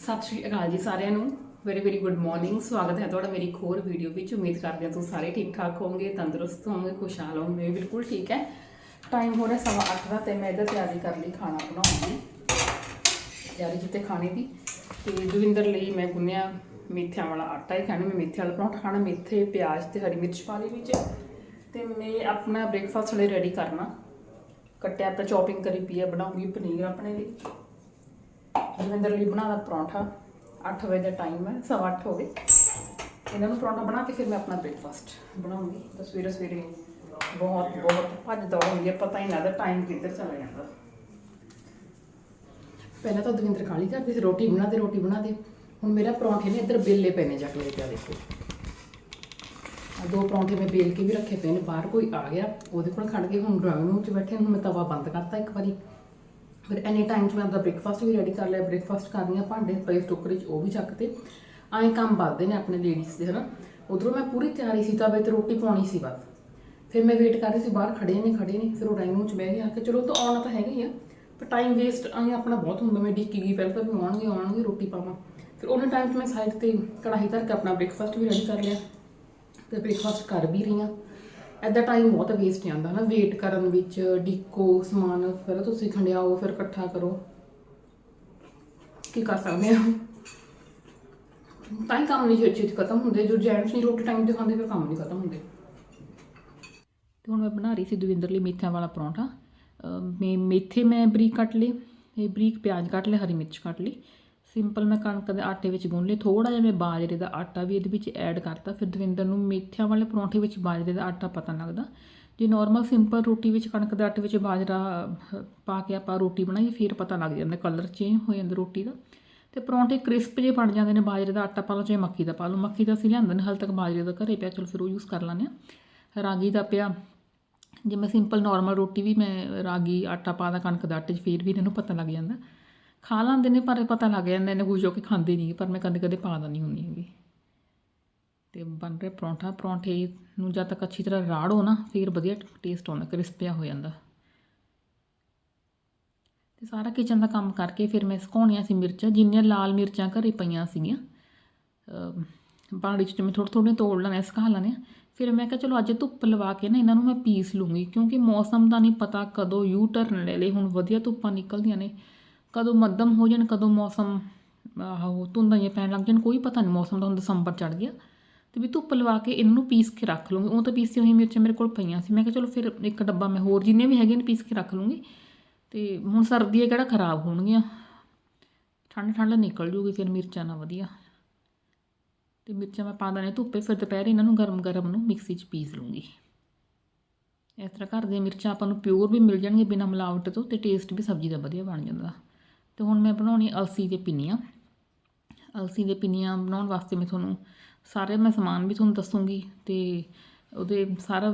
ਸਤਿ ਸ਼੍ਰੀ ਅਕਾਲ ਜੀ ਸਾਰਿਆਂ ਨੂੰ। ਵੈਰੀ ਵੈਰੀ ਗੁੱਡ ਮਾਰਨਿੰਗ ਸਵਾਗਤ ਹੈ ਤੁਹਾਡਾ ਮੇਰੀ ਇੱਕ ਹੋਰ ਵੀਡੀਓ ਵਿੱਚ। ਉਮੀਦ ਕਰਦੇ ਹਾਂ ਤੁਸੀਂ ਸਾਰੇ ਠੀਕ ਠਾਕ ਹੋਵੋਗੇ, ਤੰਦਰੁਸਤ ਹੋਵੋਗੇ, ਖੁਸ਼ਹਾਲ ਹੋਵੋਗੇ। ਮੈਂ ਬਿਲਕੁਲ ਠੀਕ ਹੈ। ਟਾਈਮ ਹੋ ਰਿਹਾ ਸਵਾ ਅੱਠ ਦਾ ਤੇ ਮੈਂ ਇਹਦਾ ਤਿਆਰੀ ਕਰ ਲਈ, ਖਾਣਾ ਬਣਾਉਣ ਦੀ। ਤਿਆਰੀ ਜਿੱਤੇ ਖਾਣੇ ਦੀ ਤੇ ਦਵਿੰਦਰ ਲਈ ਮੈਂ ਗੁੰਨਿਆ ਮੇਥਿਆਂ ਵਾਲਾ ਆਟਾ। ਹੀ ਖਾਣਾ ਮੈਂ ਮੇਥੇ ਵਾਲਾ ਪਰੌਂਠਾ ਖਾਣਾ, ਮੇਥੇ, ਪਿਆਜ਼ ਤੇ ਹਰੀ ਮਿਰਚ ਪਾ ਲਈ ਵਿੱਚ। ਤੇ ਮੈਂ ਆਪਣਾ ਬ੍ਰੇਕਫਾਸਟ ਲਈ ਰੈਡੀ ਕਰਨਾ। ਕੱਟਿਆ ਤਾਂ ਚੌਪਿੰਗ ਕਰੀ ਪੀਆ ਬਣਾਉਂਗੀ ਪਨੀਰ ਆਪਣੇ ਲਈ। ਦਵਿੰਦਰ ਲਈ ਬਣਾਦਾ ਪਰੌਂਠਾ। 8 ਵਜੇ ਦਾ ਟਾਈਮ ਹੈ, ਸਵਾ ਅੱਠ ਹੋ ਗਏ। ਇਹਨਾਂ ਨੂੰ ਪਰੌਂਠਾ ਬਣਾ ਕੇ ਫਿਰ ਮੈਂ ਆਪਣਾ ਬ੍ਰੇਕਫਾਸਟ ਬਣਾਉਂਗੀ। ਤਾਂ ਸਵੇਰੇ ਸਵੇਰੇ ਬਹੁਤ ਬਹੁਤ ਭੱਜ ਦੌੜ ਹੁੰਦੀ ਹੈ, ਪਤਾ ਹੀ ਨਹੀਂ ਲੱਗਦਾ ਟਾਈਮ ਕਿੱਧਰ ਚਲਾ ਜਾਂਦਾ। ਪਹਿਲਾਂ ਤਾਂ ਦਵਿੰਦਰ ਕਾਲੀ ਕਰਦੀ ਸੀ, ਰੋਟੀ ਬਣਾ ਦੇ ਰੋਟੀ ਬਣਾ ਦੇ ਹੁਣ ਮੇਰਾ ਪਰੌਂਠੇ ਨੇ ਇੱਧਰ ਬੇਲੇ ਪਏ ਨੇ ਚੱਕ ਲੈ ਕੇ ਆ ਦੇਖੋ। ਆ ਦੋ ਪਰੌਂਠੇ ਮੈਂ ਬੇਲ ਕੇ ਵੀ ਰੱਖੇ ਪਏ ਨੇ, ਬਾਹਰ ਕੋਈ ਆ ਗਿਆ, ਉਹਦੇ ਕੋਲ ਖੜ ਕੇ ਹੁਣ ਡਰਾਈਵਿੰਗ ਰੂਮ 'ਚ ਬੈਠੇ ਹੁਣ ਮੈਂ ਤਵਾ ਬੰਦ ਕਰਤਾ ਇੱਕ ਵਾਰੀ। ਫਿਰ ਐਨੀ ਟਾਈਮ 'ਚ ਮੈਂ ਆਪਦਾ ਬ੍ਰੇਕਫਾਸਟ ਵੀ ਰੈਡੀ ਕਰ ਲਿਆ ਬ੍ਰੇਕਫਾਸਟ ਕਰਨੀ ਹਾਂ, ਭਾਂਡੇ ਪਏ ਟੋਕਰੀ 'ਚ, ਉਹ ਵੀ ਚੱਕਤੇ ਆਏ ਕੰਮ ਵੱਧਦੇ ਨੇ ਆਪਣੇ ਲੇਡੀਜ਼ ਦੇ, ਹਨਾ। ਉਧਰੋਂ ਮੈਂ ਪੂਰੀ ਤਿਆਰੀ ਸੀ ਤਾਂ ਵੇ ਤੇ ਰੋਟੀ ਪਾਉਣੀ ਸੀ ਬਸ। ਫਿਰ ਮੈਂ ਵੇਟ ਕਰ ਰਹੀ ਸੀ, ਬਾਹਰ ਖੜੇ ਨੇ ਖੜੇ ਨੇ, ਫਿਰ ਉਹ ਡਰਾਈਵਿੰਗ 'ਚ ਬਹਿ ਗਿਆ ਕਿ ਚਲੋ ਤਾਂ ਆਉਣਾ ਤਾਂ ਹੈਗਾ ਹੀ ਆ, ਪਰ ਟਾਈਮ ਵੇਸਟ ਆਏ ਆਪਣਾ ਬਹੁਤ ਹੁੰਦਾ, ਮੈਂ ਡਿੱਕੀ ਗਈ, ਪਹਿਲਾਂ ਤਾਂ ਵੀ ਆਉਣਗੇ ਆਉਣਗੇ, ਰੋਟੀ ਪਾਵਾਂ। ਫਿਰ ਉਹਨਾਂ ਟਾਈਮ 'ਚ ਮੈਂ ਸਾਈਡ ਤੇ ਕੜਾਹੀ ਧਰ ਕੇ ਆਪਣਾ ਬ੍ਰੇਕਫਾਸਟ ਵੀ ਰੈਡੀ ਕਰ ਲਿਆ। ਤੇ ਬ੍ਰੇਕਫਾਸਟ ਕਰ ਵੀ ਰਹੀ ਹਾਂ। ਐਦਾ ਟਾਈਮ ਬਹੁਤ ਵੇਸਟ ਜਾਂਦਾ ਨਾ ਵੇਟ ਕਰਨ ਵਿੱਚ, ਡੀਕੋ ਸਮਾਨ, ਫਿਰ ਤੁਸੀਂ ਖੰਡਿਆਓ, ਫਿਰ ਇਕੱਠਾ ਕਰੋ। ਕੀ ਕਰ ਸਕਦੇ ਹਾਂ ਤਾਂ ਹੀ ਕੰਮ ਨਹੀਂ ਛੇਤੀ ਛੇਤੀ ਖਤਮ ਹੁੰਦੇ, ਜੋ ਜੈਂਟਸ ਨਹੀਂ ਰੋਟੀ ਟਾਈਮ ਤੇ ਖਾਂਦੇ, ਫਿਰ ਕੰਮ ਨਹੀਂ ਖਤਮ ਹੁੰਦੇ। ਤੇ ਹੁਣ ਮੈਂ ਬਣਾ ਰਹੀ ਸੀ ਦਵਿੰਦਰ ਲਈ ਮੇਥਿਆਂ ਵਾਲਾ ਪਰੌਂਠਾ। ਅਹ ਮੈਂ ਮੇਥੇ ਮੈਂ ਬਰੀਕ ਕੱਟ ਲਏ, ਇਹ ਬਰੀਕ ਪਿਆਜ਼ ਕੱਟ ਲਏ, ਹਰੀ ਮਿਰਚ ਕੱਟ ਲਈ। ਸਿੰਪਲ ਮੈਂ ਕਣਕ ਦੇ ਆਟੇ ਵਿੱਚ ਗੁੰਨ ਲਏ ਥੋੜਾ ਜਿਹਾ ਮੈਂ ਬਾਜਰੇ ਦਾ ਆਟਾ ਵੀ ਇਹਦੇ ਵਿੱਚ ਐਡ ਕਰਤਾ। ਫਿਰ ਦਵਿੰਦਰ ਨੂੰ ਮੇਥਿਆਂ ਵਾਲੇ ਪਰੌਂਠੇ ਵਿੱਚ ਬਾਜਰੇ ਦਾ ਆਟਾ ਪਤਾ ਲੱਗਦਾ। ਜੇ ਨਾਰਮਲ ਸਿੰਪਲ ਰੋਟੀ ਵਿੱਚ ਕਣਕ ਦੇ ਆਟੇ ਵਿੱਚ ਬਾਜਰਾ ਪਾ ਕੇ ਆਪਾਂ ਰੋਟੀ ਬਣਾਈਏ, ਫਿਰ ਪਤਾ ਲੱਗ ਜਾਂਦਾ ਕਲਰ ਚੇਂਜ ਹੋ ਜਾਂਦਾ ਰੋਟੀ ਦਾ। ਤੇ ਪਰੌਂਠੇ ਕ੍ਰਿਸਪ ਜੇ ਬਣ ਜਾਂਦੇ ਨੇ, ਬਾਜਰੇ ਦਾ ਆਟਾ ਪਾ ਲਓ, ਚਾਹੇ ਮੱਕੀ ਦਾ ਪਾ ਲਓ। ਮੱਕੀ ਦਾ ਅਸੀਂ ਲਿਆਂਦੇ ਨੇ, ਹਾਲੇ ਤੱਕ ਬਾਜਰੇ ਦਾ ਘਰੇ ਪਿਆ, ਚਲੋ ਫਿਰ ਉਹ ਯੂਜ਼ ਕਰ ਲੈਂਦੇ ਆ ਰਾਗੀ ਦਾ ਪਿਆ। ਜੇ ਮੈਂ ਸਿੰਪਲ ਨਾਰਮਲ ਰੋਟੀ ਵੀ ਮੈਂ ਰਾਗੀ ਆਟਾ ਪਾਦਾ ਕਣਕ ਦਾ ਆਟੇ 'ਚ, ਫਿਰ ਵੀ ਇਹਨਾਂ ਨੂੰ ਪਤਾ ਲੱਗ ਜਾਂਦਾ। ਖਾ ਲੈਂਦੇ ਨੇ, ਪਰ ਪਤਾ ਲੱਗ ਜਾਂਦਾ ਇਹਨੇ ਖੁਸ਼ ਹੋ ਕੇ ਖਾਂਦੇ ਨਹੀਂ ਪਰ ਮੈਂ ਕਦੇ ਕਦੇ ਪਾ ਦਿੰਦੀ ਹੁੰਦੀ ਹੈਗੀ। ਤੇ ਬਣ ਰਿਹਾ ਪਰੌਂਠਾ, ਪਰੌਂਠੇ ਨੂੰ ਜਦ ਤੱਕ ਅੱਛੀ ਤਰ੍ਹਾਂ ਰਾੜੋ ਨਾ, ਫਿਰ ਵਧੀਆ ਟੇਸਟ ਆਉਂਦਾ ਕ੍ਰਿਸਪੀਆ ਹੋ ਜਾਂਦਾ। ਤੇ ਸਾਰਾ ਕਿਚਨ ਦਾ ਕੰਮ ਕਰਕੇ ਫਿਰ ਮੈਂ ਸੁਕਾਉਣੀਆਂ ਸੀ ਮਿਰਚਾਂ, ਜਿੰਨੀਆਂ ਲਾਲ ਮਿਰਚਾਂ ਘਰੇ ਪਈਆਂ ਸੀਗੀਆਂ ਬਾੜੀ 'ਚ ਮੈਂ ਥੋੜ੍ਹੀ ਥੋੜ੍ਹੇ ਤੋੜ ਲੈਣੇ ਸੁਕਾ ਲੈਣੇ ਫਿਰ ਮੈਂ ਕਿਹਾ, ਚਲੋ ਅੱਜ ਧੁੱਪ ਲਵਾ ਕੇ ਨਾ ਇਹਨਾਂ ਨੂੰ ਮੈਂ ਪੀਸ ਲੂੰਗੀ ਕਿਉਂਕਿ ਮੌਸਮ ਦਾ ਨਹੀਂ ਪਤਾ ਕਦੋਂ ਯੂ ਟਰਨ ਲੈ ਲੇ ਹੁਣ ਵਧੀਆ ਧੁੱਪਾਂ ਨਿਕਲਦੀਆਂ ਨੇ। ਕਦੋਂ ਮੱਧਮ ਹੋ ਜਾਣ, ਕਦੋਂ ਮੌਸਮ, ਆਹੋ ਧੁੰਦਾਂ ਜਿਹੀਆਂ ਪੈਣ ਲੱਗ ਜਾਣ, ਕੋਈ ਪਤਾ ਨਹੀਂ ਮੌਸਮ ਦਾ ਹੁਣ ਦਸੰਬਰ ਚੜ ਗਿਆ। ਤੇ ਵੀ ਧੁੱਪ ਲਵਾ ਕੇ ਇਹਨਾਂ ਨੂੰ ਪੀਸ ਕੇ ਰੱਖ ਲੂੰਗੀ। ਉਹ ਤਾਂ ਪੀਸੀ ਹੋਈ ਮਿਰਚਾਂ ਮੇਰੇ ਕੋਲ ਪਈਆਂ ਸੀ। ਮੈਂ ਕਿਹਾ ਚਲੋ ਫਿਰ ਇੱਕ ਡੱਬਾ ਮੈਂ ਹੋਰ ਜਿੰਨੇ ਵੀ ਹੈਗੇ ਨੇ ਪੀਸ ਕੇ ਰੱਖ ਲੂੰਗੀ। ਤੇ ਹੁਣ ਸਰਦੀ ਹੈ, ਕਿਹੜਾ ਖਰਾਬ ਹੋਣਗੀਆਂ। ਠੰਡ ਠੰਡ ਨਿਕਲ ਜੂਗੀ, ਫਿਰ ਮਿਰਚਾਂ ਨਾ ਵਧੀਆ। ਤੇ ਮਿਰਚਾਂ ਮੈਂ ਪਾ ਦੇਣੇ ਧੁੱਪੇ, ਫਿਰ ਦੁਪਹਿਰੇ ਇਹਨਾਂ ਨੂੰ ਗਰਮ ਗਰਮ ਨੂੰ ਮਿਕਸੀ 'ਚ ਪੀਸ ਲੂੰਗੀ। ਇਸ ਤਰ੍ਹਾਂ ਘਰ ਦੀਆਂ ਮਿਰਚਾਂ ਆਪਾਂ ਨੂੰ ਪਿਓਰ ਵੀ ਮਿਲ ਜਾਣਗੀਆਂ ਬਿਨਾਂ ਮਿਲਾਵਟ ਤੋਂ ਤੇ ਟੇਸਟ ਵੀ ਸਬਜ਼ੀ ਦਾ ਵਧੀਆ ਬਣ ਜਾਂਦਾ। ਤੇ ਹੁਣ ਮੈਂ ਬਣਾਉਣੀ ਅਲਸੀ ਦੇ ਪਿੰਨੀਆਂ। ਅਲਸੀ ਦੇ ਪਿੰਨੀਆਂ ਬਣਾਉਣ ਵਾਸਤੇ ਮੈਂ ਤੁਹਾਨੂੰ ਸਾਰੇ ਮੈਂ ਸਮਾਨ ਵੀ ਤੁਹਾਨੂੰ ਦੱਸੂੰਗੀ ਤੇ ਉਹਦੇ ਸਾਰਾ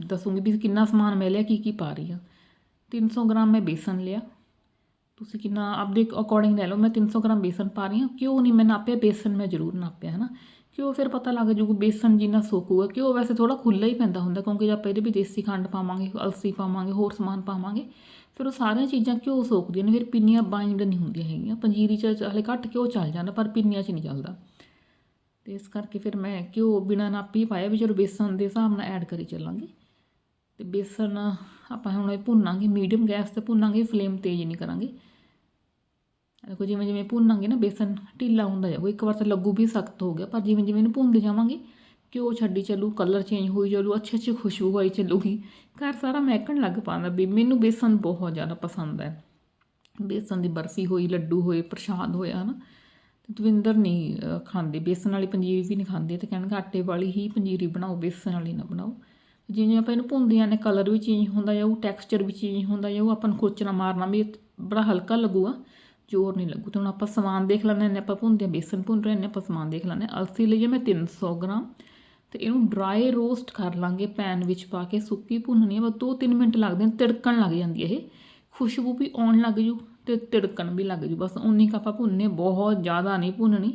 ਦੱਸੂੰਗੀ ਵੀ ਕਿੰਨਾ ਸਮਾਨ ਮੈਂ ਲਿਆ, ਕੀ ਕੀ ਪਾ ਰਹੀ ਆ 300 ਗ੍ਰਾਮ ਮੈਂ ਬੇਸਨ ਲਿਆ। ਤੁਸੀਂ ਕਿੰਨਾ ਆਪਦੇ ਅਕੋਰਡਿੰਗ ਲੈ ਲਓ, ਮੈਂ 300 ਗ੍ਰਾਮ ਬੇਸਨ ਪਾ ਰਹੀ ਹਾਂ। ਕਿਉਂ ਨਹੀਂ ਮੈਂ ਨਾਪਿਆ? ਬੇਸਨ ਮੈਂ ਜ਼ਰੂਰ ਨਾਪਿਆ ਹੈ ਨਾ ਕਿਉਂ ਫਿਰ ਪਤਾ ਲੱਗ ਜੂਗਾ ਬੇਸਨ ਜਿੰਨਾ ਸੋਕੂਗਾ ਕਿਉਂ? ਵੈਸੇ ਥੋੜਾ ਖੁੱਲਾ ਹੀ ਪੈਂਦਾ ਹੁੰਦਾ, ਕਿਉਂਕਿ ਜੇ ਆਪਾਂ ਇਹਦੇ ਵੀ ਦੇਸੀ ਖੰਡ ਪਾਵਾਂਗੇ, ਅਲਸੀ ਪਾਵਾਂਗੇ, ਹੋਰ ਸਮਾਨ ਪਾਵਾਂਗੇ। ਫਿਰ ਉਹ ਸਾਰੀਆਂ ਚੀਜ਼ਾਂ ਘਿਓ ਸੋਕਦੀਆਂ ਨੇ, ਫਿਰ ਪਿੰਨੀਆਂ ਬਾਈਂਡ ਨਹੀਂ ਹੁੰਦੀਆਂ ਹੈਗੀਆਂ। ਪੰਜੀਰੀ 'ਚ ਹਲੇ ਘੱਟ ਘਿਓ ਚੱਲ ਜਾਂਦਾ, ਪਰ ਪਿੰਨੀਆਂ 'ਚ ਨਹੀਂ ਚੱਲਦਾ। ਤੇ ਇਸ ਕਰਕੇ ਫਿਰ ਮੈਂ ਘਿਓ ਬਿਨਾਂ ਨਾਪੀ ਪਾਇਆ, ਵੀ ਚਲੋ ਬੇਸਣ ਦੇ ਹਿਸਾਬ ਨਾਲ ਐਡ ਕਰੀ ਚੱਲਾਂਗੇ। ਤੇ ਬੇਸਨ ਆਪਾਂ ਹੁਣ ਇਹ ਭੁੰਨਾਂਗੇ ਮੀਡੀਅਮ ਗੈਸ ਤੇ ਭੁੰਨਾਂਗੇ ਫਲੇਮ ਤੇਜ਼ ਨਹੀਂ ਕਰਾਂਗੇ। ਦੇਖੋ ਜਿਵੇਂ ਜਿਵੇਂ ਭੁੰਨਾਂਗੇ ਨਾ, ਬੇਸਨ ਢਿੱਲਾ ਹੁੰਦਾ ਜਾਊਗਾ। ਇੱਕ ਵਾਰ ਤਾਂ ਲੱਗੂ ਵੀ ਸਖਤ ਹੋ ਗਿਆ, ਪਰ ਜਿਵੇਂ ਜਿਵੇਂ ਇਹਨੂੰ ਭੁੰਨਦੇ ਜਾਵਾਂਗੇ ਘਿਓ ਛੱਡੀ ਚੱਲੂ ਕਲਰ ਚੇਂਜ ਹੋਈ ਚੱਲੂ, ਅੱਛੀ ਅੱਛੀ ਖੁਸ਼ਬੂ ਆਈ ਚੱਲੂਗੀ। ਘਰ ਸਾਰਾ ਮਹਿਕਣ ਲੱਗ ਪਾਉਂਦਾ ਵੀ ਮੈਨੂੰ ਬੇਸਨ ਬਹੁਤ ਜ਼ਿਆਦਾ ਪਸੰਦ ਹੈ। ਬੇਸਨ ਦੀ ਬਰਫੀ ਹੋਈ, ਲੱਡੂ ਹੋਏ, ਪ੍ਰਸ਼ਾਦ ਹੋਇਆ, ਹਨਾ। ਤੇ ਦਵਿੰਦਰ ਨਹੀਂ ਖਾਂਦੇ। ਬੇਸਨ ਵਾਲੀ ਪੰਜੀਰੀ ਵੀ ਨਹੀਂ ਖਾਂਦੇ ਤੇ ਕਹਿਣਗੇ ਆਟੇ ਵਾਲੀ ਹੀ ਪੰਜੀਰੀ ਬਣਾਓ, ਬੇਸਨ ਵਾਲੀ ਨਾ ਬਣਾਓ। ਜਿਵੇਂ ਆਪਾਂ ਇਹਨੂੰ ਭੁੰਨਦੇ ਨੇ ਕਲਰ ਵੀ ਚੇਂਜ ਹੁੰਦਾ ਜਾਊ ਟੈਕਸਚਰ ਵੀ ਚੇਂਜ ਹੁੰਦਾ ਜਾਊ ਆਪਾਂ ਨੂੰ ਖੋਚਣਾ ਮਾਰਨਾ ਵੀ ਬੜਾ ਹਲਕਾ ਲੱਗੂਗਾ, ਜ਼ੋਰ ਨਹੀਂ ਲੱਗੂ। ਤੇ ਹੁਣ ਆਪਾਂ ਸਮਾਨ ਦੇਖ ਲੈਂਦੇ ਨੇ ਆਪਾਂ ਭੁੰਨਦੇ ਹਾਂ, ਬੇਸਨ ਭੁੰਨ ਰਹੇ ਨੇ ਆਪਾਂ ਸਮਾਨ ਦੇਖ ਲੈਂਦੇ ਹਾਂ। ਅਲਸੀ ਲਈ ਮੈਂ 300 ਗ੍ਰਾਮ। ਤੇ ਇਹਨੂੰ ਡਰਾਈ ਰੋਸਟ ਕਰ ਲਾਂਗੇ ਪੈਨ ਵਿੱਚ ਪਾ ਕੇ, ਸੁੱਕੀ ਭੁੰਨਣੀ ਹੈ ਬਸ 2-3 ਮਿੰਟ ਲੱਗਦੇ ਨੇ, ਤਿੜਕਣ ਲੱਗ ਜਾਂਦੀ ਹੈ ਇਹ। ਖੁਸ਼ਬੂ ਵੀ ਆਉਣ ਲੱਗ ਜੂ ਤੇ ਤਿੜਕਣ ਵੀ ਲੱਗ ਜੂ, ਬਸ ਉਨੀ ਕੁ ਆਪਾਂ ਭੁੰਨੇ ਬਹੁਤ ਜ਼ਿਆਦਾ ਨਹੀਂ ਭੁੰਨਣੀ।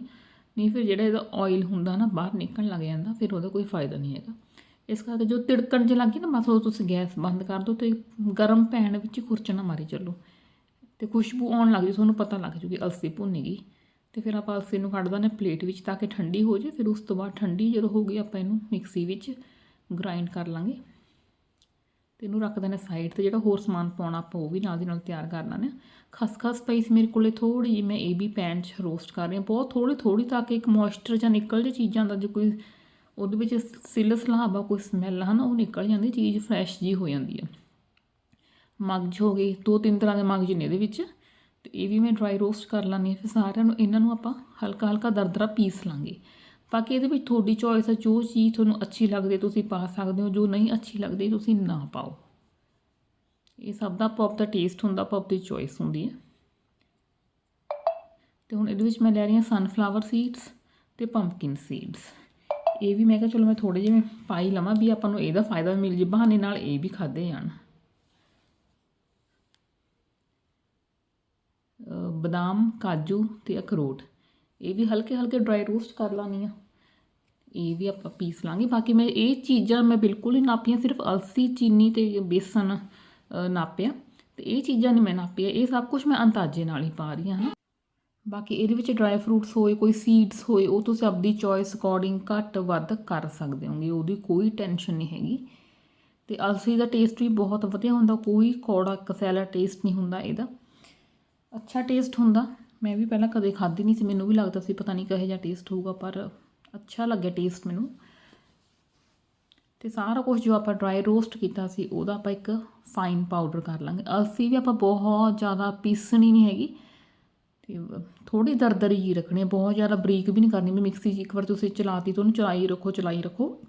ਨਹੀਂ ਫਿਰ ਜਿਹੜਾ ਇਹਦਾ ਆਇਲ ਹੁੰਦਾ ਨਾ, ਬਾਹਰ ਨਿਕਲਣ ਲੱਗ ਜਾਂਦਾ, ਫਿਰ ਉਹਦਾ ਕੋਈ ਫਾਇਦਾ ਨਹੀਂ ਹੈਗਾ। ਇਸ ਕਰਕੇ ਜੋ ਤਿੜਕਣ ਚ ਲੱਗੀ ਨਾ, ਬਸ ਉਹ ਤੁਸੀਂ ਗੈਸ ਬੰਦ ਕਰ ਦਿਓ ਤੇ ਗਰਮ ਪੈਨ ਵਿੱਚ ਖੁਰਚਣਾ ਮਾਰੀ ਚੱਲੋ। ਤੇ ਖੁਸ਼ਬੂ ਆਉਣ ਲੱਗ ਜੂ, ਤੁਹਾਨੂੰ ਪਤਾ ਲੱਗ ਜੂਗੀ ਅਲਸੀ ਭੁੰਨੀ ਗਈ। ਤੇ ਫਿਰ ਆਪਾਂ ਅਲਸੀ ਨੂੰ ਕੱਢ ਦਿੰਦੇ ਹਾਂ ਪਲੇਟ ਵਿੱਚ ਤਾਂ ਕਿ ਠੰਡੀ ਹੋ ਜਾਏ, ਫਿਰ ਉਸ ਤੋਂ ਬਾਅਦ ਠੰਡੀ ਜਦੋਂ ਹੋ ਗਈ ਆਪਾਂ ਇਹਨੂੰ ਮਿਕਸੀ ਵਿੱਚ ਗ੍ਰਾਈਂਡ ਕਰ ਲਾਂਗੇ। ਤੇ ਇਹਨੂੰ ਰੱਖ ਦਿੰਦੇ ਸਾਈਡ ਤੇ ਜਿਹੜਾ ਹੋਰ ਸਮਾਨ ਪਾਉਣਾ ਆਪਾਂ ਉਹ ਵੀ ਨਾਲ ਦੀ ਨਾਲ ਤਿਆਰ ਕਰ ਲੈਂਦੇ ਹਾਂ। ਖਸਖਸ ਪਈ ਸੀ ਮੇਰੇ ਕੋਲੇ ਥੋੜੀ ਜਿਹੀ, ਮੈਂ ਇਹ ਵੀ ਪੈਨ 'ਚ ਰੋਸਟ ਕਰ ਰਹੀ ਹਾਂ। ਬਹੁਤ ਥੋੜੀ ਥੋੜੀ ਤਾਂ ਕਿ ਇੱਕ ਮੋਇਸਚਰ ਜਾਂ ਨਿਕਲ ਜੇ ਚੀਜ਼ਾਂ ਦਾ, ਜੋ ਕੋਈ ਉਹਦੇ ਵਿੱਚ ਸਿਲ ਸਲਾਬ ਆ, ਕੋਈ ਸਮੈਲ ਹਨ, ਉਹ ਨਿਕਲ ਜਾਂਦੀ ਚੀਜ਼ ਫਰੈਸ਼ ਜੀ ਹੋ ਜਾਂਦੀ ਹੈ। ਮਗਜ ਹੋ ਗਏ ਦੋ ਤਿੰਨ ਤਰ੍ਹਾਂ ਦੇ ਮਗਜ ਨੇ ਇਹਦੇ ਵਿੱਚ। ਤੇ ਇਹ ਵੀ ਮੈਂ ਡਰਾਈ ਰੋਸਟ ਕਰ ਲਾਂਗੀ, ਫਿਰ ਸਾਰਿਆਂ ਨੂੰ, ਇਹਨਾਂ ਨੂੰ ਆਪਾਂ ਹਲਕਾ ਹਲਕਾ ਦਰਦਰਾ ਪੀਸ ਲਾਂਗੇ। ਬਾਕੀ ਇਹਦੇ ਵਿੱਚ ਤੁਹਾਡੀ ਚੋਇਸ ਹੈ ਜੋ ਚੀਜ਼ ਤੁਹਾਨੂੰ ਅੱਛੀ ਲੱਗਦੀ ਤੁਸੀਂ ਪਾ ਸਕਦੇ ਹੋ, ਜੋ ਨਹੀਂ ਅੱਛੀ ਲੱਗਦੀ, ਤੁਸੀਂ ਨਾ ਪਾਓ। ਇਹ ਸਭ ਦਾ ਆਪੋ ਆਪਦਾ ਟੇਸਟ ਹੁੰਦਾ ਆਪੋ ਆਪਦੀ ਚੋਇਸ ਹੁੰਦੀ ਹੈ। ਤੇ ਹੁਣ ਇਹਦੇ ਵਿੱਚ ਮੈਂ ਲੈ ਰਹੀ ਹਾਂ ਸਨਫਲਾਵਰ ਸੀਡਸ ਤੇ ਪੰਪਕਿਨ ਸੀਡਸ ਇਹ ਵੀ ਮੈਂ ਕਿਹਾ, ਚਲੋ ਮੈਂ ਥੋੜੇ ਜਿਹੇ ਪਾਈ ਲਵਾਂ, ਵੀ ਆਪਾਂ ਨੂੰ ਇਹਦਾ ਫਾਇਦਾ ਵੀ ਮਿਲ ਜੇ, ਬਹਾਨੇ ਨਾਲ ਇਹ ਵੀ ਖਾਦੇ ਜਾਣ। ਬਦਾਮ, ਕਾਜੂ ਤੇ ਅਖਰੋਟ। ਇਹ ਵੀ ਹਲਕੇ ਹਲਕੇ ਡਰਾਈ ਰੋਸਟ ਕਰ ਲਾਂਗੀ ਆ। ਇਹ ਵੀ ਆਪਾਂ ਪੀਸ ਲਾਂਗੇ। ਬਾਕੀ ਮੈਂ ਇਹ ਚੀਜ਼ਾਂ ਮੈਂ ਬਿਲਕੁਲ ਹੀ ਨਾਪੀਆਂ, ਸਿਰਫ ਅਲਸੀ, ਚੀਨੀ ਤੇ ਬੇਸਨ ਨਾਪਿਆ। ਤੇ ਇਹ ਚੀਜ਼ਾਂ ਨਹੀਂ ਮੈਂ ਨਾਪੀਆਂ। ਇਹ ਸਭ ਕੁਝ ਮੈਂ ਅੰਦਾਜ਼ੇ ਨਾਲ ਹੀ ਪਾ ਰਹੀ ਹਾਂ ਨਾ ਬਾਕੀ ਇਹਦੇ ਵਿੱਚ ਡਰਾਈ ਫਰੂਟਸ ਹੋਏ, ਕੋਈ ਸੀਡਸ ਹੋਏ, ਉਹ ਤੁਸੀਂ ਆਪਦੀ ਚੋਇਸ ਅਕੋਰਡਿੰਗ ਘੱਟ ਵੱਧ ਕਰ ਸਕਦੇ ਹੋਗੇ। ਉਹਦੀ ਕੋਈ ਟੈਨਸ਼ਨ ਨਹੀਂ ਹੈਗੀ। ਤੇ ਅਲਸੀ ਦਾ ਟੇਸਟ ਵੀ ਬਹੁਤ ਵਧੀਆ ਹੁੰਦਾ। ਕੋਈ ਕੌੜਾ ਕਸੈਲਾ ਟੇਸਟ ਨਹੀਂ ਹੁੰਦਾ ਇਹਦਾ। ਅੱਛਾ ਟੇਸਟ ਹੁੰਦਾ। ਮੈਂ ਵੀ ਪਹਿਲਾਂ ਕਦੇ ਖਾਧੀ ਨਹੀਂ ਸੀ, ਮੈਨੂੰ ਵੀ ਲੱਗਦਾ ਸੀ ਪਤਾ ਨਹੀਂ ਕਿਹੋ ਜਿਹਾ ਟੇਸਟ ਹੋਊਗਾ, ਪਰ ਅੱਛਾ ਲੱਗਿਆ ਟੇਸਟ ਮੈਨੂੰ। ਤੇ ਸਾਰਾ ਕੁਝ ਜੋ ਆਪਾਂ ਡਰਾਈ ਰੋਸਟ ਕੀਤਾ ਸੀ, ਉਹਦਾ ਆਪਾਂ ਇੱਕ ਫਾਈਨ ਪਾਊਡਰ ਕਰ ਲਾਂਗੇ। ਅਲਸੀ ਵੀ ਆਪਾਂ ਬਹੁਤ ਜ਼ਿਆਦਾ ਪੀਸਣੀ ਨਹੀਂ ਹੈਗੀ। ਤੇ ਥੋੜੀ ਦਰਦਰੀ ਜੀ ਰੱਖਣੀ ਹੈ ਬਹੁਤ ਜ਼ਿਆਦਾ ਬਰੀਕ ਵੀ ਨਹੀਂ ਕਰਨੀ। ਵੀ ਮਿਕਸੀ 'ਚ ਇੱਕ ਵਾਰ ਤੁਸੀਂ ਚਲਾਤੀ ਤਾਂ ਉਹਨੂੰ ਚਲਾਈ ਰੱਖੋ ਚਲਾਈ ਰੱਖੋ।